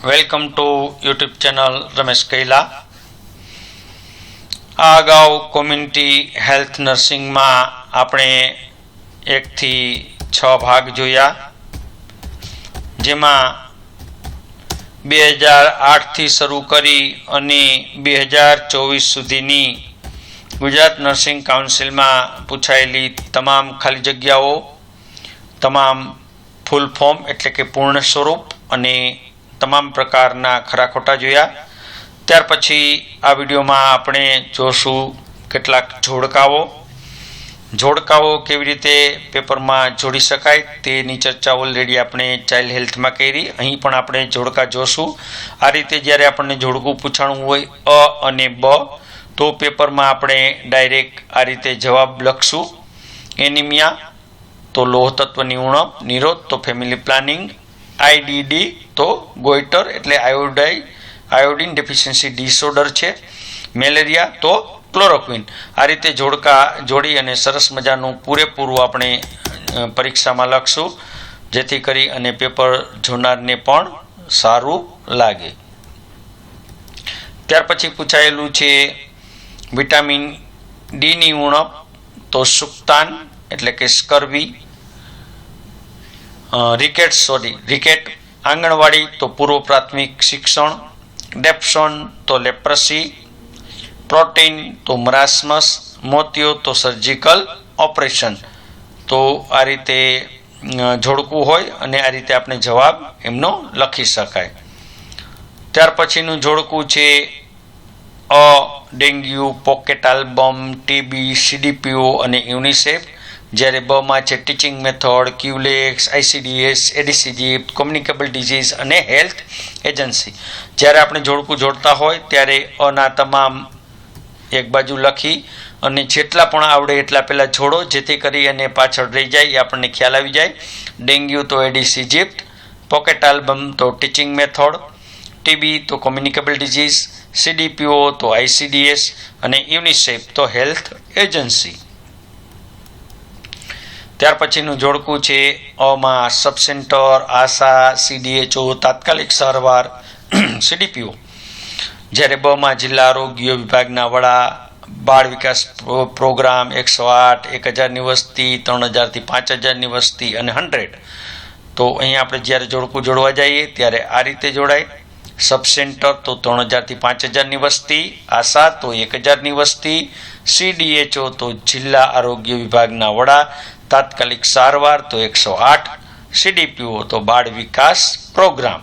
Welcome to YouTube channel Ramesh Kaila આ અગાઉ community health નર્સિંગમાં આપણે એકથી છ ભાગ જોયા જેમાં બે હજાર આઠથી શરૂ કરી અને બે હજાર ચોવીસ સુધીની ગુજરાત નર્સિંગ કાઉન્સિલમાં પૂછાયેલી તમામ ખાલી જગ્યાઓ તમામ ફૂલ ફોર્મ એટલે કે પૂર્ણ સ્વરૂપ અને તમામ પ્રકારના ખરા ખોટા જોયા. ત્યાર પછી આ વિડીયોમાં આપણે જોશું કેટલાક જોડકાઓ. જોડકાઓ કેવી રીતે પેપરમાં જોડી શકાય તેની ચર્ચા ઓલરેડી આપણે ચાઇલ્ડ હેલ્થમાં કરી. અહીં પણ આપણે જોડકા જોશું. આ રીતે જ્યારે આપણને જોડકું પૂછાણું હોય અ અને બ, તો પેપરમાં આપણે ડાયરેક્ટ આ રીતે જવાબ લખશું. એનિમિયા, તો લોહ ઉણપ. નિરોધ, તો ફેમિલી પ્લાનિંગ આઈડીડી તો ગોઈટર એટલે આયોડાઈ, આયોડિન ડેફિશિયન્સી ડિસઓર્ડર છે. મેલેરિયા તો ક્લોરોક્વિન. આ રીતે જોડકા, જોડી અને સરસ મજાનું પૂરેપૂરું આપણે પરીક્ષામાં લખશું, જેથી કરી અને પેપર જોનારને પણ સારું લાગે. ત્યાર પછી પૂછાયેલું છે, વિટામિન ડીની ઉણપ તો સુક્તાન એટલે કે scurvy rickets sorry rickets anganwadi તો પૂર્વ પ્રાથમિક શિક્ષણ ડેપ્સોન તો લેપ્રસી પ્રોટીન તો મરાસમસ મોતિયો તો સર્જિકલ ઓપરેશન તો આ રીતે જોડકું હોય અને આ રીતે આપણે જવાબ એમનો લખી શકાય. ત્યાર પછીનું જોડકું છે, અ, dengue pocket album TB CDPO અને યુનિસેફ. જ્યારે બમાં છે teaching method culex ICDS Aedes aegypti communicable disease અને હેલ્થ એજન્સી જ્યારે આપણે જોડકું જોડતા હોય, ત્યારે અના તમામ એક બાજુ લખી અને જેટલા પણ આવડે એટલા પહેલાં જોડો, જેથી કરી અને પાછળ રહી જાય, એ આપણને ખ્યાલ આવી જાય. ડેન્ગ્યુ તો એડીસી જીપ્ટ પોકેટ આલ્બમ તો ટીચિંગ મેથડ ટીબી તો કોમ્યુનિકેબલ ડિઝીઝ સીડીપીઓ તો આઈસીડીએસ અને યુનિસેફ તો હેલ્થ એજન્સી ત્યાર પછીનું જોડકું છે અમાં સબ સેન્ટર આશા, સીડીએચઓ, તાત્કાલિક સારવાર, સીડીપીઓ. જ્યારે બમાં જિલ્લા આરોગ્ય વિભાગના વડા, બાળ વિકાસ પ્રોગ્રામ એકસો આઠ, એક હજારની વસ્તી, ત્રણ હજારથી પાંચ હજારની વસ્તી અને હંડ્રેડ. તો અહીંયા આપણે જ્યારે જોડકું જોડવા જઈએ ત્યારે આ રીતે જોડાય. સબ સેન્ટર તો ત્રણ હજારથી પાંચ હજારની વસ્તી, આશા તો એક હજારની વસ્તી, સીડીએચઓ તો જિલ્લા આરોગ્ય વિભાગના વડા તાત્કાલિક સારવાર તો એકસો આઠ સીડીપીઓ તો બાળ વિકાસ પ્રોગ્રામ.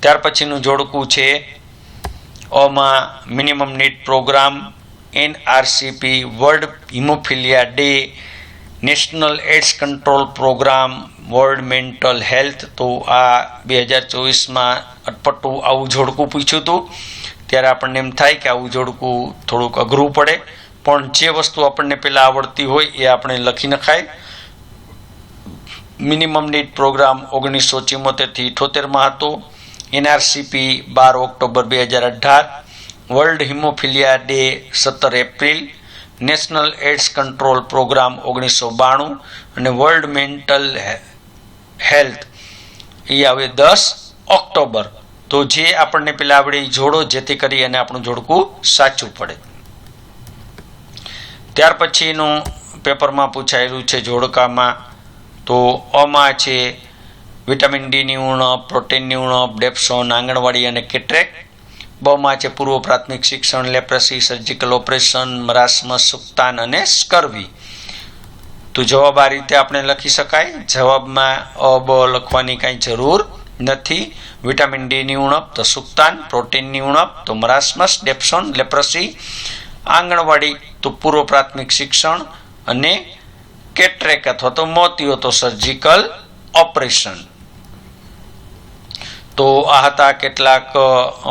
ત્યાર પછીનું જોડકું છે ઓમાં minimum need programme NRCP world haemophilia day, national AIDS control programme, world mental health, તો આ બે હજાર ચોવીસમાં અટપટું આવું જોડકું પૂછ્યું હતું. ત્યારે આપણને એમ થાય કે આવું જોડકું થોડુંક અઘરું પડે. પણ જે વસ્તુ આપણને પહેલાં આવડતી હોય એ આપણે લખી નખાય. મિનિમમ નીટ પ્રોગ્રામ ઓગણીસો ચિમોતેરથી ઇઠોતેરમાં હતો. એનઆરસીપી બાર ઓક્ટોબર બે હજાર અઢાર. વર્લ્ડ હિમોફિલિયા ડે સત્તર April. National AIDS control programme ઓગણીસો બાણું. અને વર્લ્ડ મેન્ટલ હેલ્થ એ આવે દસ ઓક્ટોબર. તો જે આપણને પેલા આવડે જોડો, જેથી કરી અને આપણું જોડકું સાચું પડે. ત્યાર પછીનું પેપરમાં પૂછાયેલું છે જોડકામાં, તો અમાં છે વિટામિન ડીની ઉણપ, પ્રોટીનની ઉણપ, ડેપ્સોન, આંગણવાડી અને કેટ્રેક. બમાં છે પૂર્વ પ્રાથમિક શિક્ષણ, લેપ્રસી, સર્જિકલ ઓપરેશન મરાસમસ સુક્તાન અને સ્કર્વી. તો જવાબ આ રીતે આપણે લખી શકાય. જવાબમાં અ, બ લખવાની કાંઈ જરૂર નથી. વિટામિન ડીની ઉણપ, તો સુક્તાન. પ્રોટીનની ઉણપ, તો મરાસમસ, ડેપ્સોન, લેપ્રસી. આંગણવાડી તો પૂર્વ પ્રાથમિક શિક્ષણ અને કેટ્રેક અથવા તો મોતિયો તો સર્જિકલ ઓપરેશન. તો આ હતા કેટલાક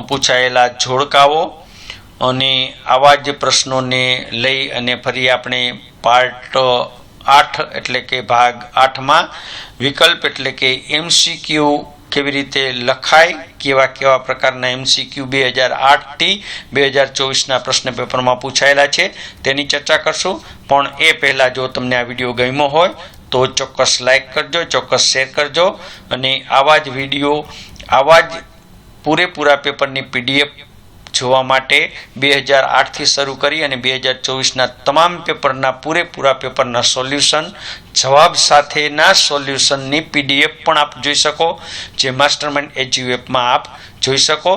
પૂછાયેલા જોડકાઓ અને આવા જ પ્રશ્નોને લઈ અને ફરી આપણે પાર્ટ આઠ એટલે કે ભાગ આઠમાં વિકલ્પ એટલે કે એમસીક્યુ કેવી રીતે લખાય, કેવા કેવા પ્રકારના એમસીક્યુ બે હજાર આઠથી બે હજાર ચોવીસના પ્રશ્ન પેપરમાં પૂછાયેલા છે. તેની ચર્ચા કરશું. પણ એ પહેલાં જો તમને આ વીડિયો ગમ્યો હોય, તો ચોક્કસ લાઇક કરજો, ચોક્કસ શેર કરજો. અને આવા જ વીડિયો, આવા જ પૂરેપૂરા પેપરની પીડીએફ જોવા માટે બે હજાર આઠથી શરૂ કરી અને બે હજાર ચોવીસના તમામ પેપરના પૂરેપૂરા પેપરના સોલ્યુશન, જવાબ સાથેના સોલ્યુશનની પીડીએફ પણ આપ જોઈ શકો, જે માસ્ટર માઇન્ડ એજ્યુ એપમાં આપ જોઈ શકો.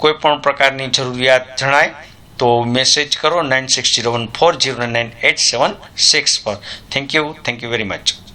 કોઈ પણ પ્રકારની જરૂરિયાત જણાય તો મેસેજ કરો nine six zero one four zero nine eight seven six પર thank you thank you very much.